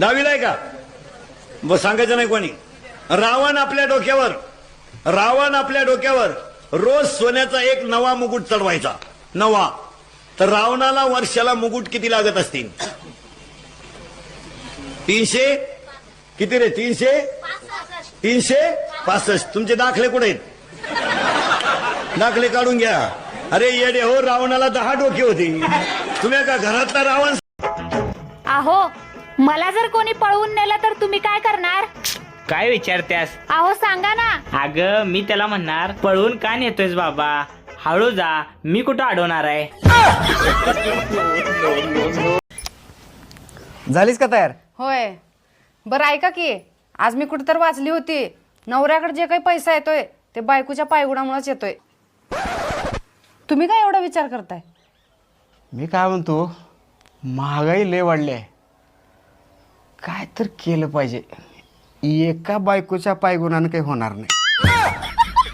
दहावीला आहे का? ब सांगायचं नाही कोणी. रावण आपल्या डोक्यावर रावण आपल्या डोक्यावर रोज सोन्याचा एक नवा मुकुट चढवायचा. नवा. तर रावणाला वर्षाला मुकुट किती लागत असतील? तीनशे? किती रे? तीनशे? तीनशे? पासष्ट. तुमचे दाखले कुठे आहेत? दाखले काढून घ्या. अरे येडे हो रावणाला दहा डोके होती. तुम्ही का घरातला रावण आहो मला जर कोणी पळवून नेलं तर तुम्ही काय करणार? काय विचारत्यास? आहो सांगा ना. अगं मी त्याला म्हणणार पळून का नेतोयस बाबा? हळू जा मी कुठं अडवणार आहे? झालीस का तयार? होय. बरं ऐका की आज मी कुठं तर वाचली होती. नवऱ्याकडे जे काही पैसा येतोय ते बायकोच्या पायगुणामुळेच येतोय. तुम्ही काय एवढा विचार करताय? मी काय म्हणतो? महागाई लय वाढली आहे. काय तर केलं पाहिजे. एका बायकोच्या पायगुणानं काही होणार नाही.